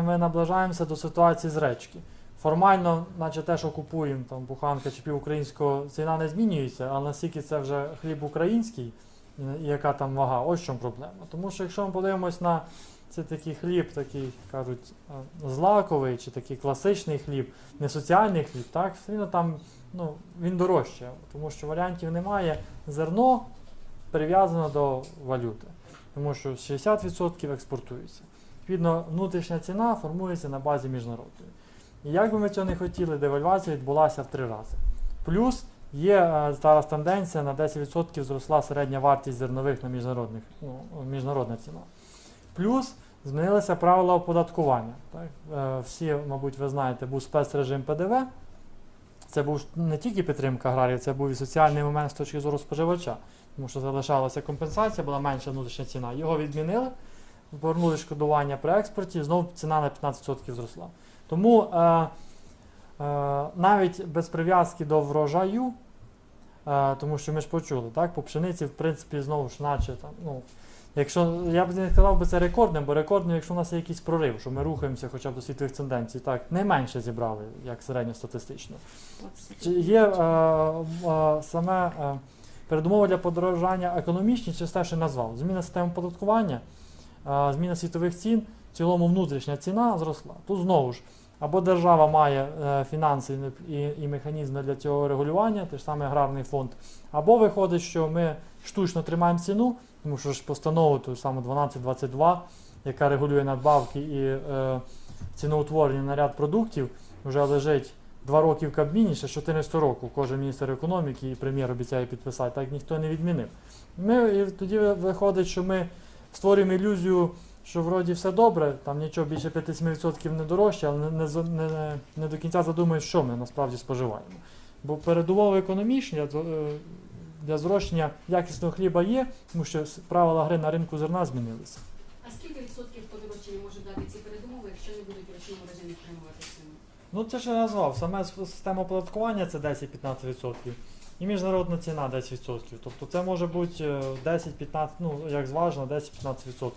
Ми наближаємося до ситуації з речки. Формально, наче те, що купуємо, там буханка чи півукраїнського, ціна не змінюється, але наскільки це вже хліб український, і яка там вага, ось в чому проблема. Тому що якщо ми подивимось на це такий хліб, такий кажуть, злаковий чи такий класичний хліб, не соціальний хліб, так, все рівно там ну, він дорожче, тому що варіантів немає. Зерно прив'язано до валюти, тому що 60% експортується. Відповідно, внутрішня ціна формується на базі міжнародної. І як би ми цього не хотіли, девальвація відбулася в три рази. Плюс є е, зараз тенденція на 10% зросла середня вартість зернових на міжнародних, ну, міжнародна ціна. Плюс змінилися правила оподаткування. Так? Е, Всі, мабуть, ви знаєте, був спецрежим ПДВ. Це був не тільки підтримка аграріїв, це був і соціальний момент з точки зору споживача, тому що залишалася компенсація, була менша внутрішня ціна. Його відмінили, повернули шкодування при експорті, знову ціна на 15% зросла. Тому е, е, навіть без прив'язки до врожаю, е, тому що ми ж почули, так, по пшениці, в принципі, знову ж наче там, ну, якщо я б не сказав би це рекордним, бо рекордним, якщо у нас є якийсь прорив, що ми рухаємося хоча б до світових тенденцій, так, не менше зібрали, як середньостатистично. Чи є е, е, саме е, передумови для подорожання економічні, чи те, що назвав? Зміна системи оподаткування, зміна світових цін, в цілому внутрішня ціна зросла. Тут знову ж, або держава має е, фінанси і, і механізми для цього регулювання, той ж самий аграрний фонд, або виходить, що ми штучно тримаємо ціну, тому що ж постанову ту саму 1222, яка регулює надбавки і е, ціноутворення на ряд продуктів, вже лежить два роки в Кабміні, ще з 2014 року кожен міністр економіки і прем'єр обіцяє підписати, так ніхто не відмінив. Ми, і тоді виходить, що ми створюємо ілюзію, що вроді все добре, там нічого більше 57% не дорожче, але не, не, не, не до кінця задумуєш, що ми насправді споживаємо. Бо передумови економічні для, е, зрощення якісного хліба є, тому що правила гри на ринку зерна змінилися. А скільки відсотків подорожчання може дати ці передумови, якщо не будуть в ручному режимі втримувати ціну? Ну це ж я назвав. Саме система оподаткування це 10-15%. І міжнародна ціна 10%. Тобто це може бути е, 10-15, ну як зважено, 10-15%.